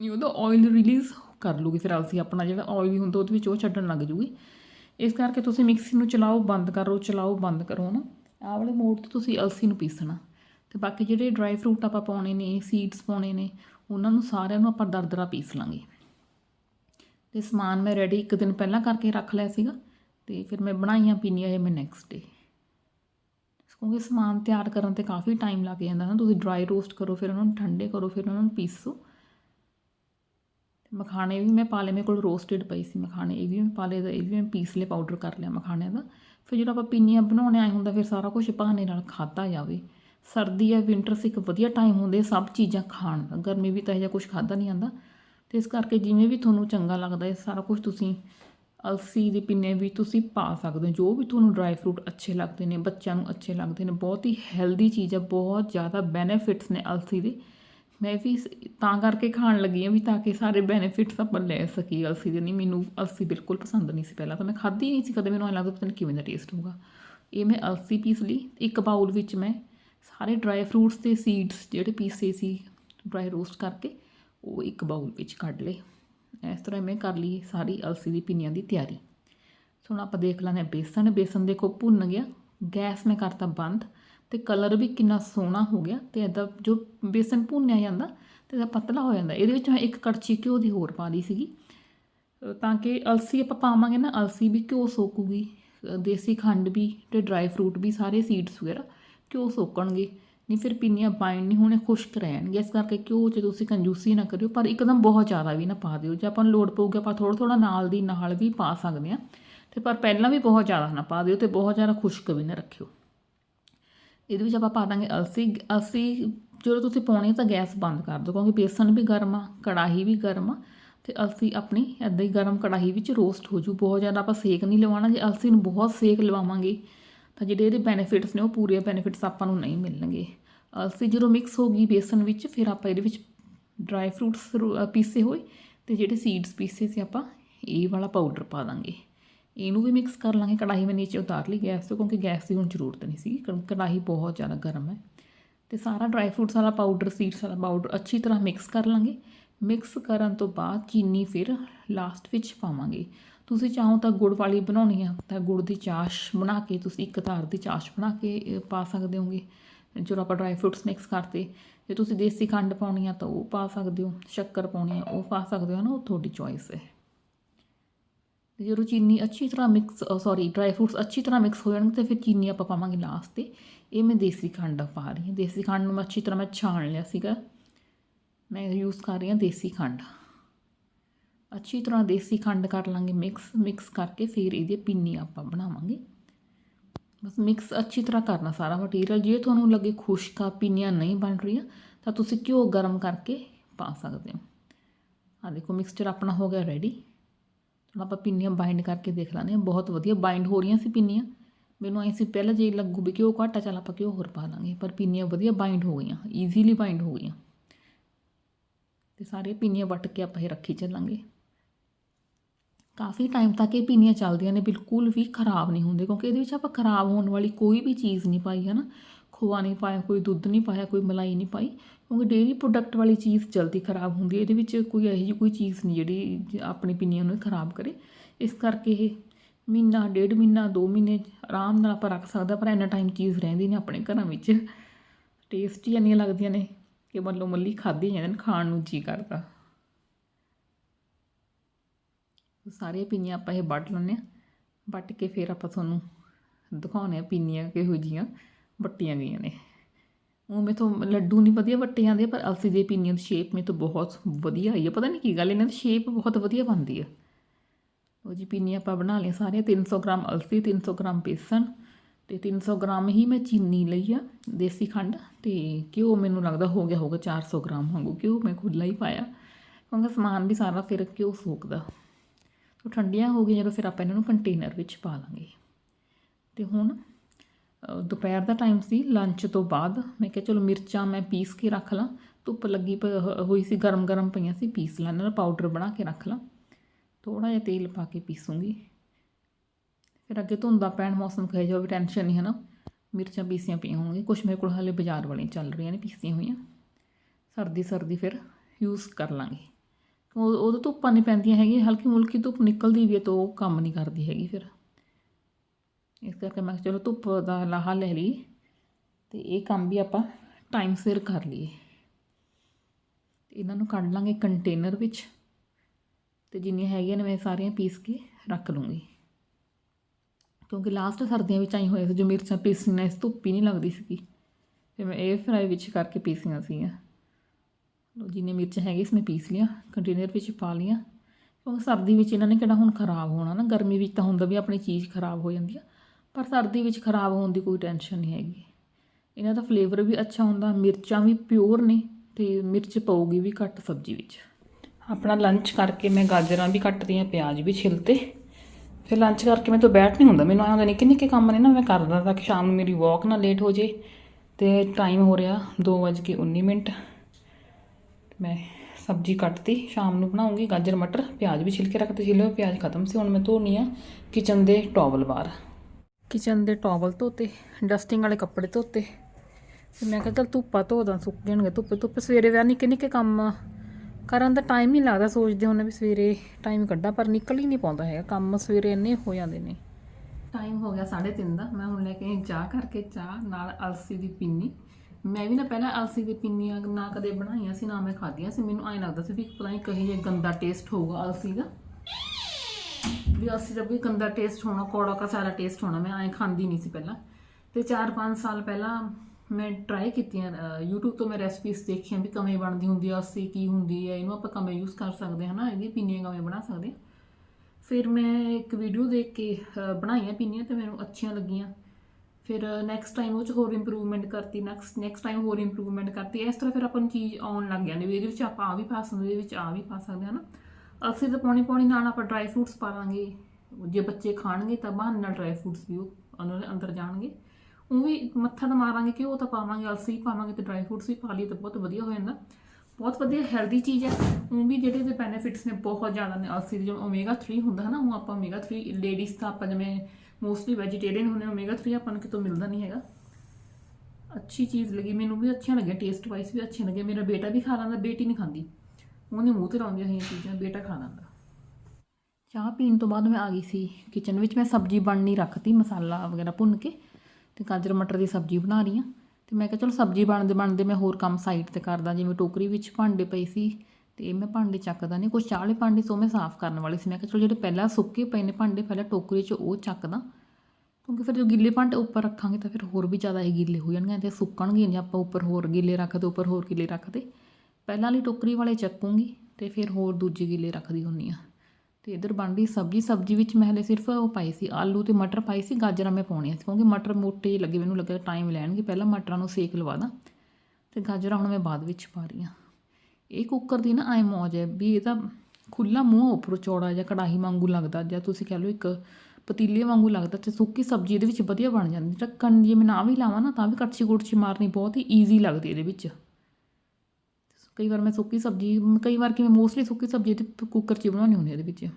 ਇਹ ਉਹਦਾ ਆਇਲ ਰਿਲੀਜ਼ ਕਰ ਲੂਗੀ ਫਿਰ ਅਲਸੀ ਆਪਣਾ ਜਿਹੜਾ ਆਇਲ ਹੁੰਦਾ, ਉਹਦੇ ਵਿੱਚ ਉਹ ਛੱਡਣ ਲੱਗ ਜੂਗੀ। ਇਸ ਕਰਕੇ ਤੁਸੀਂ ਮਿਕਸੀ ਨੂੰ ਚਲਾਓ, ਬੰਦ ਕਰੋ, ਚਲਾਓ, ਬੰਦ ਕਰੋ ਨਾ ਆਹ ਵਾਲੇ ਮੋੜ ਤੇ ਤੁਸੀਂ ਅਲਸੀ ਨੂੰ ਪੀਸਣਾ। ਤੇ ਬਾਕੀ ਜਿਹੜੇ ਡਰਾਈ ਫਰੂਟ ਆਪਾਂ ਪਾਉਣੇ ਨੇ ਸੀਡਸ ਪਾਉਣੇ ਨੇ, ਉਹਨਾਂ ਨੂੰ ਸਾਰਿਆਂ ਨੂੰ ਆਪਾਂ ਦਰਦਰਾ ਪੀਸ ਲਾਂਗੇ। ਤੇ ਸਮਾਨ ਮੈਂ ਰੈਡੀ ਇੱਕ ਦਿਨ ਪਹਿਲਾਂ ਕਰਕੇ ਰੱਖ ਲਿਆ ਸੀਗਾ, ਤੇ ਫਿਰ ਮੈਂ ਬਣਾਈਆਂ ਪੀਣੀਆਂ ਜੇ ਮੈਂ ਨੈਕਸਟ ਡੇ ਕਿਉਂਕਿ ਸਮਾਨ ਤਿਆਰ ਕਰਨ ਤੇ ਕਾਫੀ ਟਾਈਮ ਲੱਗ ਜਾਂਦਾ ਨਾ, ਤੁਸੀਂ ਡਰਾਈ ਰੋਸਟ ਕਰੋ, ਫਿਰ ਉਹਨਾਂ ਨੂੰ ਠੰਡੇ ਕਰੋ, ਫਿਰ ਉਹਨਾਂ ਨੂੰ ਪੀਸੋ। ਮਖਾਣੇ ਵੀ ਮੈਂ ਪਾ ਲਏ ਮੇਰੇ ਕੋਲ ਰੋਸਟਡ ਪਈ ਸੀ ਮਖਾਣੇ, ਇਹ ਵੀ ਮੈਂ ਪਾ ਲਏ ਤੇ ਇਹ ਵੀ ਮੈਂ ਪੀਸ ਲਏ ਪਾਊਡਰ ਕਰ ਲਿਆ ਮਖਾਣਿਆਂ ਦਾ। ਫਿਰ ਜਦੋਂ ਆਪਾਂ ਪਿੰਨੀਆਂ ਬਣਾਉਣੇ ਆਏ ਹੁੰਦਾ, ਫਿਰ ਸਾਰਾ ਕੁਝ ਬਹਾਨੇ ਨਾਲ ਖਾਦਾ ਜਾਵੇ। ਸਰਦੀ ਹੈ ਵਿੰਟਰਸ ਇੱਕ ਵਧੀਆ ਟਾਈਮ ਹੁੰਦੇ ਸਭ ਚੀਜ਼ਾਂ ਖਾਣ ਦਾ, ਗਰਮੀ ਵੀ ਤਾਂ ਇਹ ਜਿਹਾ ਕੁਝ ਖਾਦਾ ਨਹੀਂ ਆਂਦਾ ਤੇ ਇਸ ਕਰਕੇ ਜਿਵੇਂ ਵੀ ਤੁਹਾਨੂੰ ਚੰਗਾ ਲੱਗਦਾ, ਇਹ ਸਾਰਾ ਕੁਝ ਤੁਸੀਂ ਅਲਸੀ ਦੇ ਪਿੰਨੇ ਵੀ ਤੁਸੀਂ ਪਾ ਸਕਦੇ ਹੋ। ਜੋ ਵੀ ਤੁਹਾਨੂੰ ਡਰਾਈ ਫਰੂਟ ਅੱਛੇ ਲੱਗਦੇ ਨੇ, ਬੱਚਿਆਂ ਨੂੰ ਅੱਛੇ ਲੱਗਦੇ ਨੇ, ਬਹੁਤ ਹੀ ਹੈਲਦੀ ਚੀਜ਼ ਆ ਬਹੁਤ ਜ਼ਿਆਦਾ ਬੈਨੀਫਿਟਸ ਨੇ ਅਲਸੀ ਦੇ। ਮੈਂ ਵੀ ਤਾਂ ਕਰਕੇ ਖਾਣ ਲੱਗੀ ਹਾਂ ਵੀ ਤਾਂ ਕਿ ਸਾਰੇ ਬੈਨੀਫਿਟਸ ਆਪਾਂ ਲੈ ਸਕੀਏ ਅਲਸੀ ਦੇ। ਨਹੀਂ, ਮੈਨੂੰ ਅਲਸੀ ਬਿਲਕੁਲ ਪਸੰਦ ਨਹੀਂ ਸੀ ਪਹਿਲਾਂ ਤਾਂ। ਮੈਂ ਖਾਧੀ ਨਹੀਂ ਸੀ ਕਦੇ। ਮੈਨੂੰ ਐਂ ਲੱਗਦਾ ਪਤਾ ਨਹੀਂ ਕਿਵੇਂ ਦਾ ਟੇਸਟ ਹੋਊਗਾ। ਇਹ ਮੈਂ ਅਲਸੀ ਪੀਸ ਲਈ। ਇੱਕ ਬਾਉਲ ਵਿੱਚ ਮੈਂ ਸਾਰੇ ਡਰਾਈ ਫਰੂਟਸ ਤੇ ਸੀਡਸ ਜਿਹੜੇ ਪੀਸੇ ਸੀ ਡਰਾਈ ਰੋਸਟ ਕਰਕੇ, ਉਹ ਇੱਕ ਬਾਉਲ ਵਿੱਚ ਕੱਢ ਲਏ। ਇਸ ਤਰ੍ਹਾਂ ਮੈਂ ਕਰ ਲਈ ਸਾਰੀ ਅਲਸੀ ਦੀ ਪਿੰਨੀਆਂ ਦੀ ਤਿਆਰੀ। ਹੁਣ ਆਪਾਂ ਦੇਖ ਲੈਂਦੇ ਹਾਂ ਬੇਸਨ ਬੇਸਨ ਦੇਖੋ ਭੁੰਨ ਗਿਆ। ਗੈਸ ਮੈਂ ਕਰਤਾ ਬੰਦ। ਤੇ ਕਲਰ ਵੀ ਕਿੰਨਾ ਸੋਹਣਾ ਹੋ ਗਿਆ ਤੇ ਇਹਦਾ ਜੋ ਬੇਸਨ ਭੁੰਨਿਆ ਜਾਂਦਾ ਤੇ ਇਹਦਾ ਪਤਲਾ ਹੋ ਜਾਂਦਾ। ਇਹਦੇ ਵਿੱਚ ਮੈਂ ਇੱਕ ਕੜਛੀ ਘਿਓ ਦੀ ਹੋਰ ਪਾ ਲਈ ਸੀਗੀ। ਤਾਂ ਕਿ ਅਲਸੀ ਆਪਾਂ ਪਾਵਾਂਗੇ ਨਾ, ਅਲਸੀ ਵੀ ਘਿਓ ਸੋਕੂਗੀ ਦੇਸੀ ਖੰਡ ਵੀ ਤੇ ਡਰਾਈ ਫਰੂਟ ਵੀ ਸਾਰੇ ਸੀਡਸ ਵਗੈਰਾ ਘਿਓ ਸੋਕਣਗੇ। ਨਹੀਂ ਫਿਰ ਪਿੰਨੀਆਂ ਬਾਈਂਡ ਨਹੀਂ ਹੋਣੇ, ਖੁਸ਼ਕ ਰਹਿਣਗੇ। ਇਸ ਕਰਕੇ ਘਿਓ 'ਚ ਤੁਸੀਂ ਕੰਜੂਸੀ ਨਾ ਕਰਿਓ, ਪਰ ਇੱਕਦਮ ਬਹੁਤ ਜ਼ਿਆਦਾ ਵੀ ਨਾ ਪਾ ਦਿਓ। ਜੇ ਆਪਾਂ ਨੂੰ ਲੋੜ ਪਊਗੀ, ਆਪਾਂ ਥੋੜਾ ਥੋੜਾ ਨਾਲ ਦੀ ਨਾਲ ਵੀ ਪਾ ਸਕਦੇ ਹਾਂ। ਤੇ ਪਰ ਪਹਿਲਾਂ ਵੀ ਬਹੁਤ ਜ਼ਿਆਦਾ ਨਾ ਪਾ ਦਿਓ ਤੇ ਬਹੁਤ ਜ਼ਿਆਦਾ ਖੁਸ਼ਕ ਵੀ ਨਾ ਰੱਖਿਓ। ਇਹਦੇ ਵਿੱਚ ਆਪਾਂ ਪਾ ਦਾਂਗੇ ਅਲਸੀ ਅਲਸੀ ਜਦੋਂ ਤੁਸੀਂ ਪਾਉਣੀ ਤਾਂ ਗੈਸ ਬੰਦ ਕਰ ਦਿਓ ਕਿਉਂਕਿ ਬੇਸਨ ਵੀ ਗਰਮ ਆ, ਕੜਾਹੀ ਵੀ ਗਰਮ ਆ ਤੇ ਅਲਸੀ ਆਪਣੀ ਐਦਾਂ ਹੀ ਗਰਮ ਕੜਾਹੀ ਵਿੱਚ ਰੋਸਟ ਹੋ ਜੂ ਬਹੁਤ ਜ਼ਿਆਦਾ ਆਪਾਂ ਸੇਕ ਨਹੀਂ ਲਵਾਉਣਾ, ਜੇ ਅਲਸੀ ਨੂੰ ਬਹੁਤ ਸੇਕ ਲਵਾਵਾਂਗੇ ਤਾਂ ਜਿਹੜੇ ਇਹਦੇ ਬੈਨੀਫਿਟਸ ਨੇ ਉਹ ਪੂਰੇ ਬੈਨੀਫਿਟਸ ਆਪਾਂ ਨੂੰ ਨਹੀਂ ਮਿਲਣਗੇ। ਅਲਸੀ ਜਦੋਂ ਮਿਕਸ ਹੋ ਗਈ ਬੇਸਨ ਵਿੱਚ, ਫਿਰ ਆਪਾਂ ਇਹਦੇ ਵਿੱਚ ਡਰਾਈ ਫਰੂਟਸ ਪੀਸੇ ਹੋਏ ਤੇ ਜਿਹੜੇ ਸੀਡਸ ਪੀਸੇ ਸੀ ਆਪਾਂ, ਇਹ ਵਾਲਾ ਪਾਊਡਰ ਪਾ ਦਾਂਗੇ। ਇਹਨੂੰ ਵੀ ਮਿਕਸ ਕਰ ਲਾਂਗੇ। ਕੜਾਹੀ ਮੈਂ ਨੀਚੇ ਉਤਾਰ ਲਈ ਗੈਸ ਤੋਂ, ਕਿਉਂਕਿ ਗੈਸ ਦੀ ਹੁਣ ਜ਼ਰੂਰਤ ਨਹੀਂ ਸੀ। ਕਿਉਂਕਿ ਕੜਾਹੀ ਬਹੁਤ ਜ਼ਿਆਦਾ ਗਰਮ ਹੈ। ਤੇ ਸਾਰਾ ਡਰਾਈ ਫਰੂਟਸ ਵਾਲਾ ਪਾਊਡਰ ਸੀਡਸ ਵਾਲਾ ਪਾਊਡਰ ਅੱਛੀ ਤਰ੍ਹਾਂ ਮਿਕਸ ਕਰ ਲਾਂਗੇ। ਮਿਕਸ ਕਰਨ ਤੋਂ ਬਾਅਦ ਚੀਨੀ ਫਿਰ ਲਾਸਟ ਵਿੱਚ ਪਾਵਾਂਗੇ। ਤੁਸੀਂ ਚਾਹੋ ਤਾਂ ਗੁੜ ਵਾਲੀ ਬਣਾਉਣੀ ਆ, ਤਾਂ ਗੁੜ ਦੀ ਚਾਸ਼ ਬਣਾ ਕੇ ਤੁਸੀਂ ਇੱਕ ਤਾਰ ਦੀ ਚਾਸ਼ ਬਣਾ ਕੇ ਪਾ ਸਕਦੇ ਹੋਗੇ। ਜਦੋਂ ਆਪਾਂ ਡਰਾਈ ਫਰੂਟਸ ਮਿਕਸ ਕਰਤੇ, ਜੇ ਤੁਸੀਂ ਦੇਸੀ ਖੰਡ ਪਾਉਣੀ ਆ ਤਾਂ ਉਹ ਪਾ ਸਕਦੇ ਹੋ। ਸ਼ੱਕਰ ਪਾਉਣੀ ਆ, ਉਹ ਪਾ ਸਕਦੇ ਹੋ ਨਾ, ਉਹ ਤੁਹਾਡੀ ਚੋਇਸ ਹੈ। ਤੇ ਜਦੋਂ ਚੀਨੀ ਅੱਛੀ ਤਰ੍ਹਾਂ ਮਿਕਸ ਸੌਰੀ ਡਰਾਈ ਫਰੂਟਸ ਅੱਛੀ ਤਰ੍ਹਾਂ ਮਿਕਸ ਹੋ ਜਾਣਗੇ ਤੇ ਫਿਰ ਚੀਨੀ ਆਪਾਂ ਪਾਵਾਂਗੇ ਲਾਸਟ ਤੇ। ਇਹ ਮੈਂ ਦੇਸੀ ਖੰਡ ਪਾ ਰਹੀ ਹਾਂ। ਦੇਸੀ ਖੰਡ ਨੂੰ ਮੈਂ ਅੱਛੀ ਤਰ੍ਹਾਂ ਮੈਂ ਛਾਣ ਲਿਆ ਸੀਗਾ। ਮੈਂ ਯੂਜ਼ ਕਰ ਰਹੀ ਹਾਂ ਦੇਸੀ ਖੰਡ। ਅੱਛੀ ਤਰ੍ਹਾਂ ਦੇਸੀ ਖੰਡ ਕਰ ਲਾਂਗੇ ਮਿਕਸ ਮਿਕਸ ਕਰਕੇ ਫਿਰ ਇਹਦੇ ਪਿੰਨੀ ਆਪਾਂ ਬਣਾਵਾਂਗੇ। ਬਸ ਮਿਕਸ ਅੱਛੀ ਤਰ੍ਹਾਂ ਕਰਨਾ ਸਾਰਾ ਮਟੀਰੀਅਲ ਜੇ ਤੁਹਾਨੂੰ ਲੱਗੇ ਖੁਸ਼ਕ ਆ ਪਿੰਨੀਆਂ ਨਹੀਂ ਬਣ ਰਹੀਆਂ, ਤਾਂ ਤੁਸੀਂ ਘਿਓ ਗਰਮ ਕਰਕੇ ਪਾ ਸਕਦੇ ਹੋ। ਆ ਦੇਖੋ ਮਿਕਸਚਰ ਆਪਣਾ ਹੋ ਗਿਆ ਰੈਡੀ ਹੁਣ ਆਪਾਂ ਪਿੰਨੀਆਂ ਬਾਈਂਡ ਕਰਕੇ ਦੇਖ ਲੈਂਦੇ ਹਾਂ, ਬਹੁਤ ਵਧੀਆ ਬਾਈਂਡ ਹੋ ਰਹੀਆਂ ਸੀ ਪਿੰਨੀਆਂ। ਮੈਨੂੰ ਐਂ ਸੀ ਪਹਿਲਾਂ ਜੇ ਲੱਗੂ ਵੀ ਘਿਓ ਘੱਟ ਆ ਚੱਲ ਆਪਾਂ ਘਿਓ ਹੋਰ ਪਾ ਲਾਂਗੇ, ਪਰ ਪਿੰਨੀਆਂ ਵਧੀਆ ਬਾਈਂਡ ਹੋ ਗਈਆਂ ਈਜ਼ੀਲੀ ਬਾਈਂਡ ਹੋ ਗਈਆਂ। ਤੇ ਸਾਰੇ ਪਿੰਨੀਆਂ ਵੱਟ ਕੇ ਆਪਾਂ ਇਹ ਰੱਖੀ ਚੱਲਾਂਗੇ। ਕਾਫੀ ਟਾਈਮ ਤੱਕ ਇਹ ਪਿੰਨੀਆਂ ਚੱਲਦੀਆਂ ਨੇ, ਬਿਲਕੁਲ ਵੀ ਖਰਾਬ ਨਹੀਂ ਹੁੰਦੇ, ਕਿਉਂਕਿ ਇਹਦੇ ਵਿੱਚ ਆਪਾਂ ਖਰਾਬ ਹੋਣ ਵਾਲੀ ਕੋਈ ਵੀ ਚੀਜ਼ ਨਹੀਂ ਪਾਈ ਹੈ ਨਾ ਖੋਆ ਨਹੀਂ ਪਾਇਆ, ਕੋਈ ਦੁੱਧ ਨਹੀਂ ਪਾਇਆ, ਕੋਈ ਮਲਾਈ ਨਹੀਂ ਪਾਈ। ਕਿਉਂਕਿ ਡੇਅਰੀ ਪ੍ਰੋਡਕਟ ਵਾਲੀ ਚੀਜ਼ ਜਲਦੀ ਖਰਾਬ ਹੁੰਦੀ ਹੈ, ਇਹਦੇ ਵਿੱਚ ਕੋਈ ਇਹੋ ਜਿਹੀ ਕੋਈ ਚੀਜ਼ ਨਹੀਂ ਜਿਹੜੀ ਆਪਣੀ ਪਿੰਨੀਆਂ ਨੂੰ ਖਰਾਬ ਕਰੇ। ਇਸ ਕਰਕੇ ਇਹ ਮਹੀਨਾ, ਡੇਢ ਮਹੀਨਾ 2 ਮਹੀਨੇ ਆਰਾਮ ਨਾਲ ਆਪਾਂ ਰੱਖ ਸਕਦਾ, ਪਰ ਇੰਨਾ ਟਾਈਮ ਚੀਜ਼ ਰਹਿੰਦੀ ਨਹੀਂ ਆਪਣੇ ਘਰਾਂ ਵਿੱਚ। ਟੇਸਟੀ ਇੰਨੀਆਂ ਲੱਗਦੀਆਂ ਨੇ ਕਿ ਮੱਲੋ ਮੱਲੀ ਖਾਧੀ ਜਾਂਦੇ ਨੇ, ਖਾਣ ਨੂੰ ਜੀ ਕਰਦਾ। ਸਾਰੀਆਂ ਪਿੰਨੀਆਂ ਆਪਾਂ ਇਹ ਵੱਟ ਲੈਂਦੇ ਹਾਂ। ਵੱਟ ਕੇ ਫਿਰ ਆਪਾਂ ਤੁਹਾਨੂੰ ਦਿਖਾਉਂਦੇ ਆ ਪਿੰਨੀਆਂ ਕਿਹੋ ਜੀਆਂ ਵੱਟੀਆਂ ਗਈਆਂ ਨੇ। ਉਹ ਮੇਥੋਂ ਲੱਡੂ ਨਹੀਂ ਵਧੀਆ ਵੱਟੇ ਜਾਂਦੇ ਪਰ ਅਲਸੀ ਦੇ ਪਿੰਨੀਆਂ ਦੀ ਸ਼ੇਪ ਮੇ ਤੋਂ ਬਹੁਤ ਵਧੀਆ ਆਈ ਹੈ ਪਤਾ ਨਹੀਂ ਕੀ ਗੱਲ, ਇਹਨਾਂ ਦੀ ਸ਼ੇਪ ਬਹੁਤ ਵਧੀਆ ਬਣਦੀ ਹੈ ਉਹ ਜੀ ਪਿੰਨੀਆਂ ਆਪਾਂ ਬਣਾ ਲਈਆਂ ਸਾਰੀਆਂ। 300 ਗ੍ਰਾਮ ਅਲਸੀ 300 ਗ੍ਰਾਮ ਬੇਸਣ ਤੇ 300 ਗ੍ਰਾਮ ਹੀ ਮੈਂ ਚੀਨੀ ਲਈ ਆ, ਦੇਸੀ ਖੰਡ ਤੇ ਘਿਓ ਮੈਨੂੰ ਲੱਗਦਾ ਹੋ ਗਿਆ ਹੋਊਗਾ 400 ਗ੍ਰਾਮ ਵਾਂਗੂ। ਘਿਓ ਮੈਂ ਖੁੱਲਾ ਹੀ ਪਾਇਆ, ਕਿਉਂਕਿ ਸਮਾਨ ਵੀ ਸਾਰਾ ਫਿਰ ਘਿਓ ਸੋਕਦਾ। ਉਹ ਠੰਡੀਆਂ ਹੋ ਗਈਆਂ ਜਦੋਂ ਫਿਰ ਆਪਾਂ ਇਹਨਾਂ ਨੂੰ ਕੰਟੇਨਰ ਵਿੱਚ ਪਾ ਲਾਂਗੇ। ਤੇ ਹੁਣ ਦੁਪਹਿਰ ਦਾ ਟਾਈਮ ਸੀ ਲੰਚ ਤੋਂ ਬਾਅਦ ਮੈਂ ਕਿਹਾ ਚਲੋ ਮਿਰਚਾਂ ਮੈਂ ਪੀਸ ਕੇ ਰੱਖ ਲਾਂ, ਧੁੱਪ ਲੱਗੀ ਪ- ਹ- ਹੋਈ ਸੀ ਗਰਮ ਗਰਮ ਪਈਆਂ ਸੀ, ਪੀਸ ਲਾਂ ਇਹਨਾਂ ਪਾਊਡਰ ਬਣਾ ਕੇ ਰੱਖ ਲਾਂ। ਥੋੜਾ ਜਿਹਾ ਤੇਲ ਪਾ ਕੇ ਪੀਸੂੰਗੀ। ਫਿਰ ਅੱਗੇ ਧੁੰਦਾ ਪੈਣ, ਮੌਸਮ ਕਹੇ ਜਾਵੇ ਟੈਨਸ਼ਨ ਨਹੀਂ ਹੈ ਨਾ ਮਿਰਚਾਂ ਪੀਸੀਆਂ ਪਈਆਂ ਹੋਣਗੀਆਂ, ਕੁਛ ਮੇਰੇ ਕੋਲ ਹਾਲੇ ਬਾਜ਼ਾਰ ਵਾਲੀਆਂ ਚੱਲ ਰਹੀਆਂ ਨੇ, ਪੀਸੀਆਂ ਹੋਈਆਂ। ਸਰਦੀ ਸਰਦੀ ਫਿਰ ਯੂਜ਼ ਕਰ ਲਾਂਗੇ। ਉਹ ਉਦੋਂ ਧੁੱਪਾਂ ਨਹੀਂ ਪੈਂਦੀਆਂ ਹੈਗੀਆਂ ਹਲਕੀ ਮੁਲਕੀ ਧੁੱਪ ਨਿਕਲਦੀ ਵੀ ਹੈ ਤਾਂ ਉਹ ਕੰਮ ਨਹੀਂ ਕਰਦੀ ਹੈਗੀ ਫਿਰ। ਇਸ ਕਰਕੇ ਮੈਂ ਕਿਹਾ ਚਲੋ ਧੁੱਪ ਦਾ ਲਾਹਾ ਲੈ ਲਈ ਤੇ ਇਹ ਕੰਮ ਵੀ ਆਪਾਂ ਟਾਈਮ ਸਿਰ ਕਰ ਲਈਏ। ਤੇ ਇਹਨਾਂ ਨੂੰ ਕੱਢ ਲਾਂਗੇ ਕੰਟੇਨਰ ਵਿੱਚ ਤੇ ਜਿੰਨੀਆਂ ਹੈਗੀਆਂ ਨੇ ਮੈਂ ਸਾਰੀਆਂ ਪੀਸ ਕੇ ਰੱਖ ਲੂੰਗੀ। ਕਿਉਂਕਿ ਲਾਸਟ ਸਰਦੀਆਂ ਵਿੱਚ ਆਈ ਹੋਇਆ ਸੀ, ਜੋ ਮਿਰਚਾਂ ਪੀਸੀਆਂ ਇਸ ਧੁੱਪ ਹੀ ਨਹੀਂ ਲੱਗਦੀ ਸੀਗੀ। ਤੇ ਮੈਂ 에ਅਰ ਫਰਾਈ ਵਿੱਚ ਕਰਕੇ ਪੀਸੀਆਂ ਸੀਗੀਆਂ। ਲੋ ਜਿੰਨੇ ਮਿਰਚ ਹੈਗੇ ਇਸ ਮੈਂ ਪੀਸ ਲਿਆ ਕੰਟੇਨਰ ਵਿੱਚ ਪਾ ਲਿਆ ਕਿਉਂਕਿ ਸਰਦੀ ਵਿੱਚ ਇਹਨਾਂ ਨੇ ਕਿਹੜਾ ਹੁਣ ਖਰਾਬ ਹੋਣਾ ਨਾ, ਗਰਮੀ ਵਿੱਚ ਤਾਂ ਹੁੰਦਾ ਵੀ ਆਪਣੀ ਚੀਜ਼ ਖਰਾਬ ਹੋ ਜਾਂਦੀ ਆ। ਪਰ ਸਰਦੀ ਵਿੱਚ ਖਰਾਬ ਹੋਣ ਦੀ ਕੋਈ ਟੈਨਸ਼ਨ ਨਹੀਂ ਹੈਗੀ। ਇਹਨਾਂ ਦਾ ਫਲੇਵਰ ਵੀ ਅੱਛਾ ਹੁੰਦਾ, ਮਿਰਚਾਂ ਵੀ ਪਿਓਰ ਨੇ ਤੇ ਮਿਰਚ ਪਊਗੀ ਵੀ ਘੱਟ ਸਬਜ਼ੀ ਵਿੱਚ। ਆਪਣਾ ਲੰਚ ਕਰਕੇ ਮੈਂ ਗਾਜਰਾਂ ਵੀ ਕੱਟਦੀਆਂ ਪਿਆਜ਼ ਵੀ ਛਿਲਤੇ। ਫਿਰ ਲੰਚ ਕਰਕੇ ਮੈਂ ਤੋਂ ਬੈਠ ਨਹੀਂ ਹੁੰਦਾ। ਮੈਨੂੰ ਆਉਂਦੇ ਨਿੱਕੇ ਨਿੱਕੇ ਕੰਮ ਨੇ ਨਾ, ਮੈਂ ਕਰਦਾ ਤਾਂ ਕਿ ਸ਼ਾਮ ਨੂੰ ਮੇਰੀ ਵਾਕ ਨਾ ਲੇਟ ਹੋ ਜੇ। ਤੇ ਟਾਈਮ ਹੋ ਰਿਹਾ 2:19 ਮਿੰਟ। ਮੈਂ ਸਬਜ਼ੀ ਕੱਟਤੀ, ਸ਼ਾਮ ਨੂੰ ਬਣਾਉਂਗੀ ਗਾਜਰ, ਮਟਰ, ਪਿਆਜ਼ ਵੀ ਛਿਲ ਕੇ ਰੱਖਤੇ। ਛਿਲੇ ਪਿਆਜ਼ ਖਤਮ ਸੀ, ਹੁਣ ਮੈਂ ਧੋਣੀ ਆ ਕਿਚਨ ਦੇ ਟਾਵਲ ਬਾਹਰ। ਕਿਚਨ ਦੇ ਟਾਵਲ ਧੋਤੇ ਡਸਟਿੰਗ ਵਾਲੇ ਕੱਪੜੇ ਧੋਤੇ। ਤੇ ਮੈਂ ਕਿਹਾ, ਚੱਲ ਧੁੱਪਾ ਧੋਦਾ ਸੁੱਕ ਜਾਣਗੇ ਧੁੱਪੇ ਧੁੱਪੇ ਸਵੇਰੇ ਵਿਆਹ ਨਿੱਕੇ ਨਿੱਕੇ ਕੰਮ ਕਰਨ ਦਾ ਟਾਈਮ ਹੀ ਲੱਗਦਾ ਸੋਚਦੇ ਹੁੰਦੇ ਵੀ ਸਵੇਰੇ ਟਾਈਮ ਕੱਢਾਂ, ਪਰ ਨਿਕਲ ਹੀ ਨਹੀਂ ਪਾਉਂਦਾ ਹੈਗਾ। ਕੰਮ ਸਵੇਰੇ ਇੰਨੇ ਹੋ ਜਾਂਦੇ ਨੇ। ਟਾਈਮ ਹੋ ਗਿਆ 3:30 ਦਾ। ਮੈਂ ਹੁਣ ਲੈ ਕੇ ਚਾਹ ਕਰਕੇ ਚਾਹ, ਨਾਲ ਅਲਸੀ ਦੀ ਪਿੰਨੀ। ਮੈਂ ਵੀ ਨਾ ਪਹਿਲਾਂ ਅਲਸੀ ਦੀ ਪਿੰਨੀਆਂ ਨਾ ਕਦੇ ਬਣਾਈਆਂ ਸੀ, ਨਾ ਮੈਂ ਖਾਧੀਆਂ ਸੀ। ਮੈਨੂੰ ਐਂ ਲੱਗਦਾ ਸੀ ਵੀ ਪਤਾ ਨਹੀਂ ਕਹੀ ਜੇ ਗੰਦਾ ਟੇਸਟ ਹੋਊਗਾ ਅਲਸੀ ਦਾ। ਵੀ ਅਸੀਂ ਦਾ ਵੀ ਗੰਦਾ ਟੇਸਟ ਹੋਣਾ ਕੌੜਾ ਕਾ ਸਾਰਾ ਟੇਸਟ ਹੋਣਾ ਮੈਂ ਐਂ ਖਾਂਦੀ ਨਹੀਂ ਸੀ ਪਹਿਲਾਂ। ਤੇ 4-5 ਸਾਲ ਪਹਿਲਾਂ ਮੈਂ ਟਰਾਈ ਕੀਤੀਆਂ ਅ, YouTube ਤੋਂ ਮੈਂ ਰੈਸਪੀਸ ਦੇਖੀਆਂ ਵੀ ਕਵੇਂ ਬਣਦੀ ਹੁੰਦੀ ਆ ਅਸੀਂ ਕੀ ਹੁੰਦੀ ਹੈ ਇਹਨੂੰ ਆਪਾਂ ਕਵੇਂ ਯੂਜ਼ ਕਰ ਸਕਦੇ ਹਾਂ ਨਾ ਇਹਦੀ ਪਿੰਨੀਆਂ ਕਵੇਂ ਬਣਾ ਸਕਦੇ ਹਾਂ ਫਿਰ ਮੈਂ ਇੱਕ ਵੀਡੀਓ ਦੇਖ ਕੇ ਅ, ਬਣਾਈਆਂ ਪਿੰਨੀਆਂ ਤੇ ਮੈਨੂੰ ਅੱਛੀਆਂ ਲੱਗੀਆਂ। ਫਿਰ ਨੈਕਸਟ ਟਾਈਮ ਉਹ ਚ ਹੋਰ ਇੰਪਰੂਵਮੈਂਟ ਕਰਤੀ ਨੈਕਸਟ ਨੈਕਸਟ ਟਾਈਮ ਹੋਰ ਇੰਪਰੂਵਮੈਂਟ ਕਰਤੀ। ਇਸ ਤਰ੍ਹਾਂ ਫਿਰ ਆਪਾਂ ਨੂੰ ਚੀਜ਼ ਆਉਣ ਲੱਗ ਜਾਂਦੀ ਵੀ ਇਹਦੇ ਵਿੱਚ ਆਪਾਂ ਆ ਵੀ ਪਾ ਸਕਦੇ ਇਹਦੇ ਵਿੱਚ ਆ ਵੀ ਪਾ ਸਕਦੇ ਹਾਂ ਨਾ ਅਸੀਂ ਤਾਂ ਪਾਉਣੀ ਪਾਉਣੀ ਨਾਲ ਆਪਾਂ ਡਰਾਈ ਫਰੂਟਸ ਪਾ ਲਾਂਗੇ ਜੇ ਬੱਚੇ ਖਾਣਗੇ ਤਾਂ ਬਹਾਨੇ ਨਾਲ ਡਰਾਈ ਫਰੂਟਸ ਵੀ ਉਹ ਉਹਨਾਂ ਦੇ ਅੰਦਰ ਜਾਣਗੇ। ਉਹ ਵੀ ਮੱਥਾ ਤਾਂ ਮਾਰਾਂਗੇ ਕਿ ਉਹ ਤਾਂ ਪਾਵਾਂਗੇ, ਅਲਸੀ ਪਾਵਾਂਗੇ ਤੇ ਡਰਾਈ ਫਰੂਟਸ ਵੀ ਪਾ ਲਈ ਤਾਂ ਬਹੁਤ ਵਧੀਆ ਹੋ ਜਾਂਦਾ। ਬਹੁਤ ਵਧੀਆ ਹੈਲਦੀ ਚੀਜ਼ ਹੈ। ਉਹ ਵੀ ਜਿਹੜੇ ਦੇ ਬੈਨੀਫਿਟਸ ਨੇ ਬਹੁਤ ਜ਼ਿਆਦਾ ਨੇ। ਅਲਸੀ ਦੇ ਜੋ ਓਮੇਗਾ 3 ਹੁੰਦਾ ਹੈ ਨਾ, ਉਹ ਆਪਾਂ ਓਮੇਗਾ 3 ਲੇਡੀਜ਼ ਤਾਂ ਆਪਾਂ ਜਿਵੇਂ ਮੋਸਟਲੀ ਵੈਜੀਟੇਰੀਅਨ ਹੁੰਦੇ ਓਮੇਗਾ 3 ਆਪਾਂ ਨੂੰ ਕਿਤੋਂ ਮਿਲਦਾ ਨਹੀਂ ਹੈਗਾ। ਅੱਛੀ ਚੀਜ਼ ਲੱਗੀ। ਮੈਨੂੰ ਵੀ ਅੱਛੀਆਂ ਲੱਗੀਆਂ ਟੇਸਟ ਵਾਈਜ਼ ਵੀ ਅੱਛੀਆਂ ਲੱਗੀਆਂ। ਮੇਰਾ ਬੇਟਾ ਵੀ ਖਾ ਲੈਂਦਾ, ਬੇਟੀ ਨਹੀਂ ਖਾਂਦੀ। ਉਹਨੇ ਮੂੰਹ ਤੇ ਲਾਉਂਦੀਆਂ ਹੋਈਆਂ ਚੀਜ਼ਾਂ, ਬੇਟਾ ਖਾ ਲੈਂਦਾ। ਚਾਹ ਪੀਣ ਤੋਂ ਬਾਅਦ ਮੈਂ ਆ ਗਈ ਸੀ ਕਿਚਨ ਵਿੱਚ। ਮੈਂ ਸਬਜ਼ੀ ਬਣਨੀ ਰੱਖਤੀ ਮਸਾਲਾ ਵਗੈਰਾ ਭੁੰਨ ਕੇ ਤੇ ਗਾਜਰ ਮਟਰ ਦੀ ਸਬਜ਼ੀ ਬਣਾ ਰਹੀ ਹਾਂ। ਤੇ ਮੈਂ ਕਿਹਾ, ਚਲੋ ਸਬਜ਼ੀ ਬਣਦੇ ਬਣਦੇ ਮੈਂ ਹੋਰ ਕੰਮ ਸਾਈਡ ਤੇ ਕਰਦਾ, ਜਿਵੇਂ ਟੋਕਰੀ ਵਿੱਚ ਭਾਂਡੇ ਪਈ ਸੀ ਤੇ ਮੈਂ ਭਾਂਡੇ ਚੱਕਦਾ ਨਹੀਂ ਕੁਛ ਚਾਹ ਵਾਲੇ ਭਾਂਡੇ ਸੋ ਮੈਂ ਸਾਫ਼ ਕਰਨ ਵਾਲੇ ਸੀ। ਮੈਂ ਕਿਹਾ, ਚਲੋ ਜਿਹੜੇ ਪਹਿਲਾਂ ਸੁੱਕੇ ਪਏ ਨੇ ਭਾਂਡੇ, ਪਹਿਲਾਂ ਟੋਕਰੀ 'ਚ ਉਹ ਚੱਕਦਾ। ਕਿਉਂਕਿ ਫਿਰ ਜੋ ਗਿੱਲੇ ਭਾਂਡੇ ਉੱਪਰ ਰੱਖਾਂਗੇ ਤਾਂ ਫਿਰ ਹੋਰ ਵੀ ਜ਼ਿਆਦਾ ਇਹ ਗਿੱਲੇ ਹੋ ਜਾਣਗੇ। ਤੇ ਸੁੱਕਣਗੇ ਜੇ ਆਪਾਂ ਉੱਪਰ ਹੋਰ ਗਿੱਲੇ ਰੱਖਦੇ ਉੱਪਰ ਹੋਰ ਗਿੱਲੇ ਰੱਖਦੇ ਪਹਿਲਾਂ ਵਾਲੀ ਟੋਕਰੀ ਵਾਲੇ ਚੱਕੂੰਗੀ ਤੇ ਫਿਰ ਹੋਰ ਦੂਜੇ ਗਿੱਲੇ ਰੱਖਦੀ ਹੁੰਨੀ ਆ ਤੇ ਇਧਰ ਬਣ ਰਹੀ ਸਬਜ਼ੀ ਸਬਜ਼ੀ ਵਿੱਚ ਮੈਂ ਹਲੇ ਸਿਰਫ ਉਹ ਪਾਈ ਸੀ, ਆਲੂ ਤੇ ਮਟਰ ਪਾਈ ਸੀ, ਗਾਜਰਾਂ ਮੈਂ ਪਾਉਣੀਆਂ ਸੀ ਕਿਉਂਕਿ ਮਟਰ ਮੋਟੇ ਜਿਹੇ ਲੱਗੇ, ਮੈਨੂੰ ਲੱਗਾ ਟਾਈਮ ਲੈਣਗੇ, ਪਹਿਲਾਂ ਮਟਰਾਂ ਨੂੰ ਸੇਕ ਲਵਾ ਦਾਂ। ਤੇ ਗਾਜਰਾਂ ਹੁਣ ਮੈਂ ਬਾਅਦ ਵਿੱਚ ਪਾ ਰਹੀ ਹਾਂ। ਇਹ ਕੁੱਕਰ ਦੀ ਨਾ ਐ ਮੌਜ ਹੈ ਵੀ ਇਹਦਾ ਖੁੱਲਾ ਮੂੰਹ ਉੱਪਰੋਂ ਚੌੜਾ ਜਾਂ ਕੜਾਹੀ ਵਾਂਗੂ ਲੱਗਦਾ, ਜਾਂ ਤੁਸੀਂ ਕਹਿ ਲਓ ਇੱਕ ਪਤੀਲੇ ਵਾਂਗੂ ਲੱਗਦਾ, ਤੇ ਸੁੱਕੀ ਸਬਜ਼ੀ ਇਹਦੇ ਵਿੱਚ ਵਧੀਆ ਬਣ ਜਾਂਦੀ। ਢੱਕਣ ਜੇ ਮੈਂ ਨਾ ਵੀ ਲਾਵਾਂ ਨਾ, ਤਾਂ ਵੀ ਕੜਛੀ ਗੁੜਛੀ ਮਾਰਨੀ ਬਹੁਤ ਹੀ ਈਜ਼ੀ ਲੱਗਦੀ ਇਹਦੇ ਵਿੱਚ। ਕਈ ਵਾਰ ਮੈਂ ਸੁੱਕੀ ਸਬਜ਼ੀ, ਕਈ ਵਾਰ ਕਿਵੇਂ ਮੋਸਟਲੀ ਸੁੱਕੀ ਸਬਜ਼ੀ ਤੇ ਕੁੱਕਰ 'ਚ ਹੀ ਬਣਾਉਣੀ ਹੁੰਦੀ ਇਹਦੇ ਵਿੱਚ।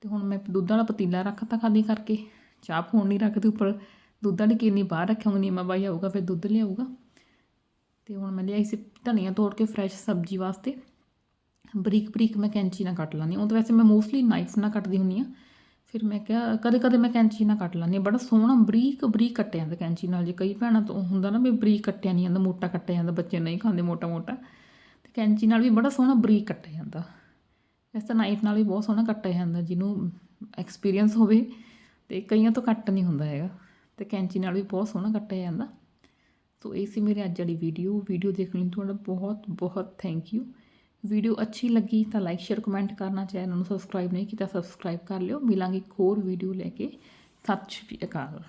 ਤੇ ਹੁਣ ਮੈਂ ਦੁੱਧ ਵਾਲਾ ਪਤੀਲਾ ਰੱਖਤਾ ਖਾਲੀ ਕਰਕੇ, ਚਾਹ ਪੋਣ ਨਹੀਂ ਰੱਖਦੀ ਉੱਪਰ। ਦੁੱਧ ਵਾਲੀ ਕਿੰਨੀ ਬਾਹਰ ਰੱਖਾਂਗੀ ਨੀਮਾ ਬਾਈ ਆਊਗਾ ਫਿਰ ਦੁੱਧ ਲਿਆਊਗਾ। ਤੇ ਹੁਣ ਮੈਂ ਲਿਆਈ ਸੀ ਧਨੀਆ ਤੋੜ ਕੇ ਫਰੈਸ਼ ਸਬਜ਼ੀ ਵਾਸਤੇ। ਬਰੀਕ ਬਰੀਕ ਮੈਂ ਕੈਂਚੀ ਨਾਲ ਕੱਟ ਲਾਂਗੀ ਉਹ ਤਾਂ ਵੈਸੇ ਮੈਂ ਮੋਸਟਲੀ ਨਾਈਫ ਨਾਲ ਕੱਟਦੀ ਹੁੰਨੀ ਆ ਫਿਰ ਮੈਂ ਕਿਹਾ, ਕਦੇ ਕਦੇ ਮੈਂ ਕੈਂਚੀ ਨਾਲ ਕੱਟ ਲਾਂਗੀ ਬੜਾ ਸੋਹਣਾ ਬਰੀਕ ਬਰੀਕ ਕੱਟਿਆ ਜਾਂਦਾ ਕੈਂਚੀ ਨਾਲ। ਜੇ ਕਈ ਭੈਣਾਂ ਤੋਂ ਹੁੰਦਾ ਨਾ ਵੀ ਬਰੀਕ ਕੱਟਿਆ ਨਹੀਂ ਜਾਂਦਾ, ਮੋਟਾ ਕੱਟਿਆ ਜਾਂਦਾ, ਬੱਚੇ ਨਹੀਂ ਖਾਂਦੇ ਮੋਟਾ ਮੋਟਾ, ਤੇ ਕੈਂਚੀ ਨਾਲ ਵੀ ਬੜਾ ਸੋਹਣਾ ਬਰੀਕ ਕੱਟਿਆ ਜਾਂਦਾ। ਵੈਸੇ ਤਾਂ ਨਾਈਫ ਨਾਲ ਵੀ ਬਹੁਤ ਸੋਹਣਾ ਕੱਟਿਆ ਜਾਂਦਾ, ਜਿਹਨੂੰ ਐਕਸਪੀਰੀਅੰਸ ਹੋਵੇ, ਤੇ ਕਈਆਂ ਤੋਂ ਕੱਟ ਨਹੀਂ ਹੁੰਦਾ ਹੈਗਾ। ਤੇ ਕੈਂਚੀ ਨਾਲ ਵੀ ਬਹੁਤ ਸੋਹਣਾ ਕੱਟਿਆ ਜਾਂਦਾ। ਸੋ, ਇਹ ਸੀ ਮੇਰੇ ਅੱਜ ਵਾਲੀ ਵੀਡੀਓ ਵੀਡੀਓ ਦੇਖਣ ਲਈ, ਤੁਹਾਡਾ ਬਹੁਤ ਬਹੁਤ ਥੈਂਕ ਯੂ ਵੀਡੀਓ ਅੱਛੀ ਲੱਗੀ ਤਾਂ ਲਾਈਕ ਸ਼ੇਅਰ ਕਮੈਂਟ ਕਰਨਾ ਚੈਨਲ ਨੂੰ ਸਬਸਕ੍ਰਾਈਬ ਨਹੀਂ ਕੀਤਾ ਸਬਸਕ੍ਰਾਈਬ ਕਰ ਲਿਓ। ਮਿਲਾਂਗੇ ਇੱਕ ਹੋਰ ਵੀਡੀਓ ਲੈ ਕੇ। ਸਤਿ ਸ਼੍ਰੀ ਅਕਾਲ।